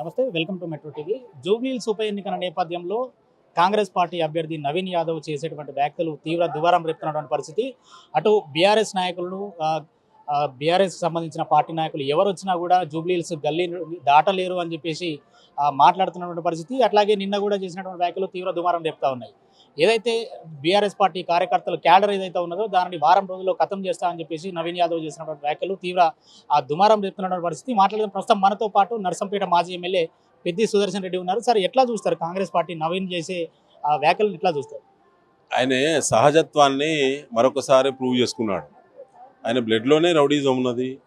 నమస్తే welcome to metro TV. Jubilee Hills ఉప ఎన్నికల నేపథ్యంలో కాంగ్రెస్ పార్టీ అభ్యర్థి నవీన్ యాదవ్ చేసేటువంటి వ్యాఖ్యలు తీవ్ర దువారం రేపుతున్నటువంటి పరిస్థితి. అటు బీఆర్ఎస్ నాయకులను బీఆర్ఎస్ సంబంధించిన పార్టీ నాయకులు ఎవరు వచ్చినా కూడా జూబ్లీహిల్స్ గల్లీ దాటలేరు అని చెప్పేసి మాట్లాడుతున్నటువంటి పరిస్థితి. అట్లాగే నిన్న కూడా చేసినటువంటి వ్యాఖ్యలు తీవ్ర దుమారం రేపుతా ఉన్నాయి. ఏదైతే బీఆర్ఎస్ పార్టీ కార్యకర్తలు క్యాడర్ ఏదైతే ఉన్నదో దానిని వారం రోజుల్లో ఖతం చేస్తా అని చెప్పేసి నవీన్ యాదవ్ చేసినటువంటి వ్యాఖ్యలు తీవ్ర ఆ దుమారం రేపుతున్నటువంటి పరిస్థితి. మాట్లాడిన ప్రస్తుతం మనతో పాటు నర్సంపేట మాజీ ఎమ్మెల్యే పెద్ది సుదర్శన్ రెడ్డి ఉన్నారు. సార్ ఎట్లా చూస్తారు కాంగ్రెస్ పార్టీ నవీన్ చేసే ఆ వ్యాఖ్యలను ఎట్లా చూస్తారు? ఆయన సహజత్వాన్ని మరొకసారి ప్రూవ్ చేసుకున్నాడు. ఆయన బ్లడ్లోనే రౌడీజం ఉన్నది.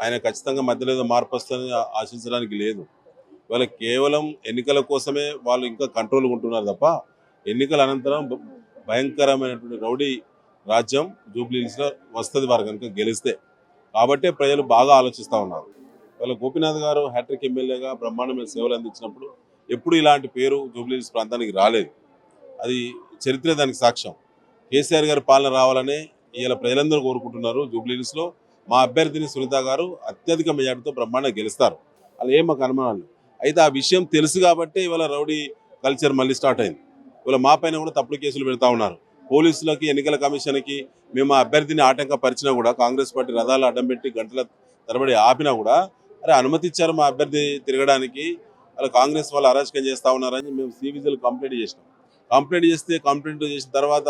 ఆయన ఖచ్చితంగా మధ్యలో ఏదో మార్పు వస్తుందని ఆశించడానికి లేదు. ఇవాళ కేవలం ఎన్నికల కోసమే వాళ్ళు ఇంకా కంట్రోల్ ఉంటున్నారు తప్ప ఎన్నికల అనంతరం భయంకరమైనటువంటి రౌడీ రాజ్యం జూబ్లీహిల్స్లో వస్తుంది వారు కనుక గెలిస్తే. కాబట్టే ప్రజలు బాగా ఆలోచిస్తూ ఉన్నారు. ఇవాళ గోపీనాథ్ గారు హ్యాట్రిక్ ఎమ్మెల్యేగా బ్రహ్మాండమైన సేవలు అందించినప్పుడు ఎప్పుడు ఇలాంటి పేరు జూబ్లీహిల్స్ ప్రాంతానికి రాలేదు. అది చరిత్ర దానికి సాక్ష్యం. కేసీఆర్ గారి పాలన రావాలని ఇలా ప్రజలందరూ కోరుకుంటున్నారు జూబ్లీహిల్స్లో మా అభ్యర్థిని సునీత గారు అత్యధిక మెజార్టీతో బ్రహ్మాండంగా గెలుస్తారు. అలా ఏం మాకు అనుమానాలు? అయితే ఆ విషయం తెలుసు కాబట్టి ఇవాళ రౌడీ కల్చర్ మళ్ళీ స్టార్ట్ అయింది. ఇవాళ మా పైన కూడా తప్పుడు కేసులు పెడతా ఉన్నారు. పోలీసులకి ఎన్నికల కమిషన్కి మేము అభ్యర్థిని అభ్యర్థిని ఆటంకపరిచినా కూడా కాంగ్రెస్ పార్టీ రథాలు అడ్డం పెట్టి గంటల తరబడి ఆపినా కూడా అరే అనుమతి ఇచ్చారు మా అభ్యర్థి తిరగడానికి అలా కాంగ్రెస్ వాళ్ళు అరాచకం చేస్తా ఉన్నారని మేము సివిజిల్ కంప్లైంట్ చేసినాం. కంప్లైంట్ చేస్తే కంప్లైంట్ చేసిన తర్వాత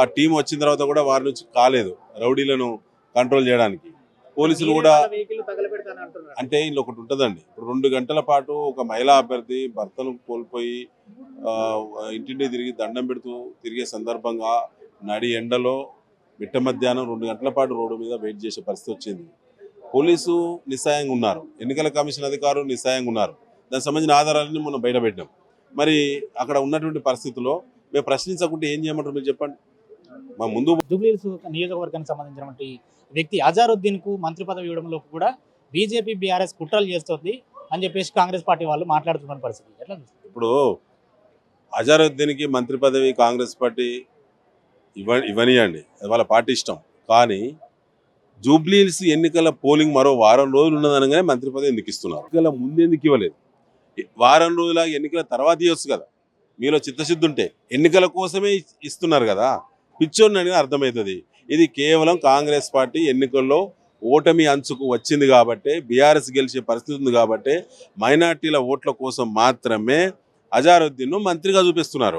ఆ టీం వచ్చిన తర్వాత కూడా వారి నుంచి కాలేదు రౌడీలను కంట్రోల్ చేయడానికి. పోలీసులు కూడా అంటే ఇందులో ఒకటి ఉంటుందండి. ఇప్పుడు రెండు గంటల పాటు ఒక మహిళా అభ్యర్థి భర్తను కోల్పోయి ఇంటింటి తిరిగి దండం పెడుతూ తిరిగే సందర్భంగా నడి ఎండలో మిట్ట మధ్యాహ్నం రెండు గంటల పాటు రోడ్డు మీద వెయిట్ చేసే పరిస్థితి వచ్చింది. పోలీసు నిస్సాయంగా ఉన్నారు. ఎన్నికల కమిషన్ అధికారులు నిస్సాయంగా ఉన్నారు. దానికి సంబంధించిన ఆధారాలన్నీ మనం బయట పెట్టాం మరి అక్కడ ఉన్నటువంటి పరిస్థితుల్లో మేము ప్రశ్నించకుంటే ఏం చేయమంటారు మీరు చెప్పండి? మా ముందు జూబ్లీహిల్స్ నియోజకవర్గానికి సంబంధించినటువంటి వ్యక్తి అజారుద్దీన్కు మంత్రి పదవి ఇవ్వడంలో కూడా బీజేపీ బీఆర్ఎస్ కుట్రలు చేస్తుంది అని చెప్పేసి కాంగ్రెస్ పార్టీ వాళ్ళు మాట్లాడుతున్న పరిస్థితి. ఎట్లా? ఇప్పుడు అజారుద్దీన్కి మంత్రి పదవి కాంగ్రెస్ పార్టీ ఇవ్వ ఇవ్వనియండి. అది వాళ్ళ పార్టీ ఇష్టం. కానీ జూబ్లీహిల్స్ ఎన్నికల పోలింగ్ మరో వారం రోజులు ఉన్నదనగానే మంత్రి పదవి ఎందుకు ఇస్తున్నారు? ఎన్నికల ముందు ఎందుకు ఇవ్వలేదు? వారం రోజుల ఎన్నికల తర్వాత ఇవ్వచ్చు కదా. మీలో చిత్తశుద్ధి ఉంటే ఎన్నికల కోసమే ఇస్తున్నారు కదా. పిచ్చోడిని అర్థమవుతుంది. ఇది కేవలం కాంగ్రెస్ పార్టీ ఎన్నికల్లో ఓటమి అంచుకు వచ్చింది కాబట్టి బీఆర్ఎస్ గెలిచే పరిస్థితి ఉంది కాబట్టి మైనార్టీల ఓట్ల కోసం మాత్రమే అజారుద్దీన్ను మంత్రిగా చూపిస్తున్నారు.